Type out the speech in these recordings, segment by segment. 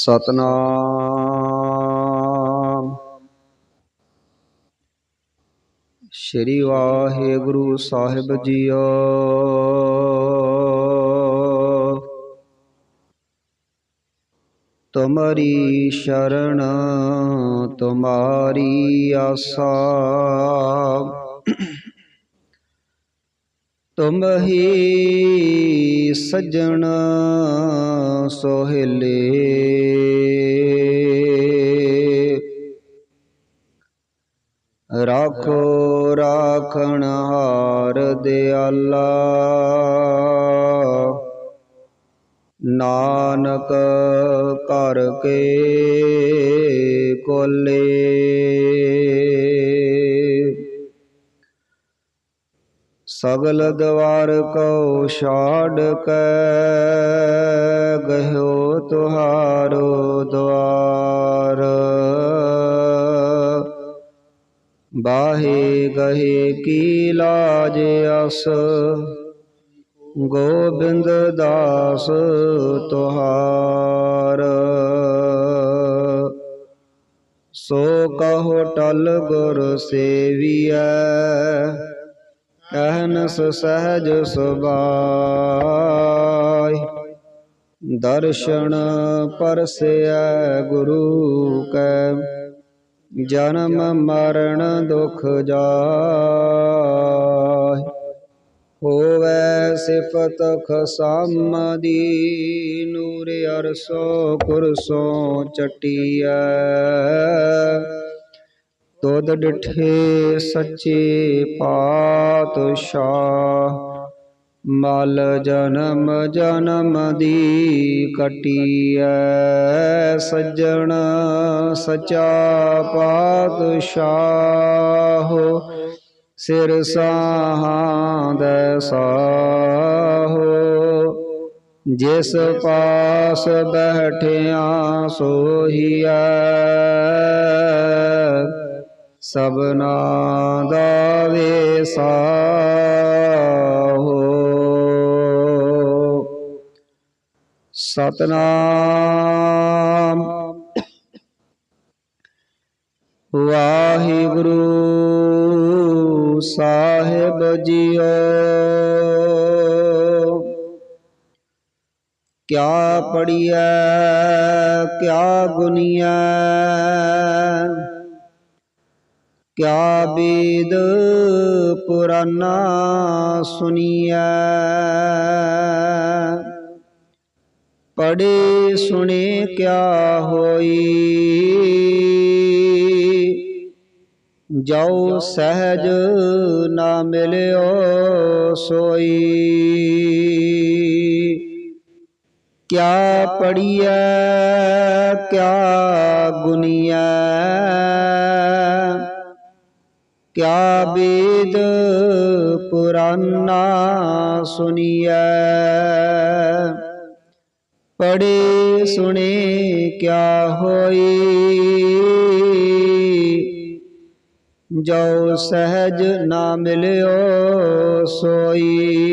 ਸਤਨਾਮ। ਸ਼੍ਰੀ ਵਾਹਿਗੁਰੂ ਸਾਹਿਬ ਜੀਓ। ਤੁਮਰੀ ਸ਼ਰਨ ਤੁਮਾਰੀ ਆਸਾ। ਤੁਮ ਹੀ ਸੱਜਣ ਸੋਹਲੇ। ਰਾਖੋ ਰਾਖਣ ਹਾਰ ਦਿਆਲਾ। ਨਾਨਕ ਕਰਕੇ ਕੋਲੇ। ਸਗਲ ਦਵਾਰ ਕੋ ਛਾੜ ਕੇ, ਗਹਿਓ ਤੁਹਾਰੋ ਦਵਾਰ। ਬਾਹੇ ਗਹੇ ਕੀ ਲਾਜ ਅਸ, ਗੋਬਿੰਦ ਦਾਸ ਤੁਹਾਰ। ਸੋ ਕਹੋ ਟਲ ਗੁਰ ਸੇਵੀਐ ਅਹਨਸ ਸਹਿਜ ਸੁਭਾਈ। ਦਰਸ਼ਨ ਪਰਸੈ ਗੁਰੂ ਕੈ, ਜਨਮ ਮਰਨ ਦੁਖ ਜਾਇ ਹੋਵੇ ਸਿਫਤ ਖਸਮਦੀ, ਨੂਰ ਅਰਸੋ ਕੁਰਸੋ ਚਟੀਐ। ਤੁਧ ਡਿਠੇ ਸੱਚੇ ਪਾਤਸ਼ਾਹ, ਮਲ ਜਨਮ ਜਨਮ ਦੀ ਕਟੀਐ ਸੱਜਣ ਸਚਾ ਪਾਤਸ਼ਾਹ, ਸਿਰ ਸਾਹਾਂ ਦੇ ਸਾਹੋ, ਜਿਸ ਪਾਸ ਬੈਠਿਆ ਸੋਹੀਐ ਸਭਨਾ ਦਾ ਵੇਸਾਹੋ। ਸਤਨਾਮ। ਵਾਹਿਗੁਰੂ ਸਾਹਿਬ ਜੀਓ। ਕਿਆ ਪੜੀਐ ਕਿਆ ਗੁਨੀਐ। ਕਿਆ ਬੇਦ ਪੁਰਾਨਾ ਸੁਨੀਐ? ਪੜੇ ਸੁਣੇ ਕਿਆ ਹੋਈ? ਜੋ ਸਹਿਜ ਨਾ ਮਿਲਿਓ ਸੋਈ। ਕਿਆ ਪੜੀਐ ਕਿਆ ਗੁਨੀਐ? ਕਿਆ ਬੇਦ ਪੁਰਾਨਾ ਸੁਨੀਐ? ਪੜੇ ਸੁਣੇ ਕਿਆ ਹੋਈ? ਜੋ ਸਹਿਜ ਨਾ ਮਿਲਿਓ ਸੋਈ।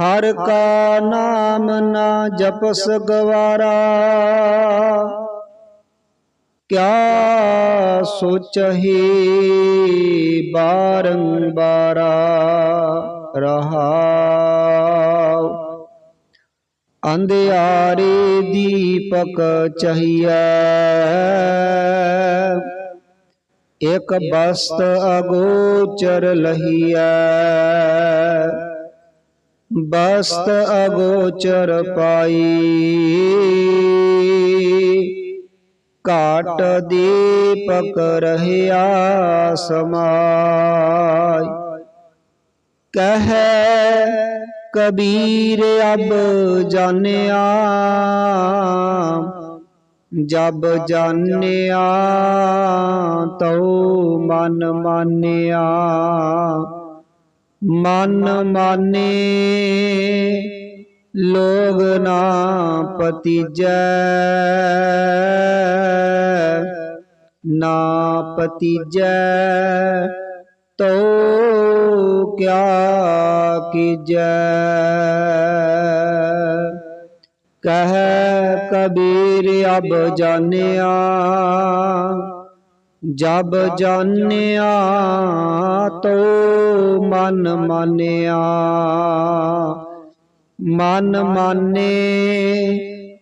ਹਰ ਕਾ ਨਾਮ ਨਾ ਜਪਸ ਗਵਾਰਾ। ਕਿਆ ਸੋਚਹੀ ਬਾਰੰਬਾਰਾ ਰਹਾਉ। ਅੰਧਿਆਰੇ ਦੀਪਕ ਚਹੀਐ। ਇਕ ਬਸਤ ਅਗੋਚਰ ਲਹੀਐ। ਬਸਤ ਅਗੋਚਰ ਪਾਈ ਘਾਟ ਦੀਪਕ ਰਹਿਆ ਸਮਾਈ। ਕਹੈ ਕਬੀਰ ਅਬ ਜਾਣਿਆ, ਜਬ ਜਾਣਿਆ ਤਉ ਮਨ ਮਾਨਿਆ। ਮਨ ਮਾਨੇ ਲੋਗ ਨਾ ਪਤੀਜੈ। ਨਾ ਪਤੀਜੈ ਤੋ ਕਿਆ ਕੀਜੈ। ਕਹਿ ਕਬੀਰ ਅਬ ਜਾਣਿਆ, ਜਬ ਜਾਣਿਆ ਤੋ ਮਨ ਮਾਨਿਆ। ਮਨ ਮਾਨੇ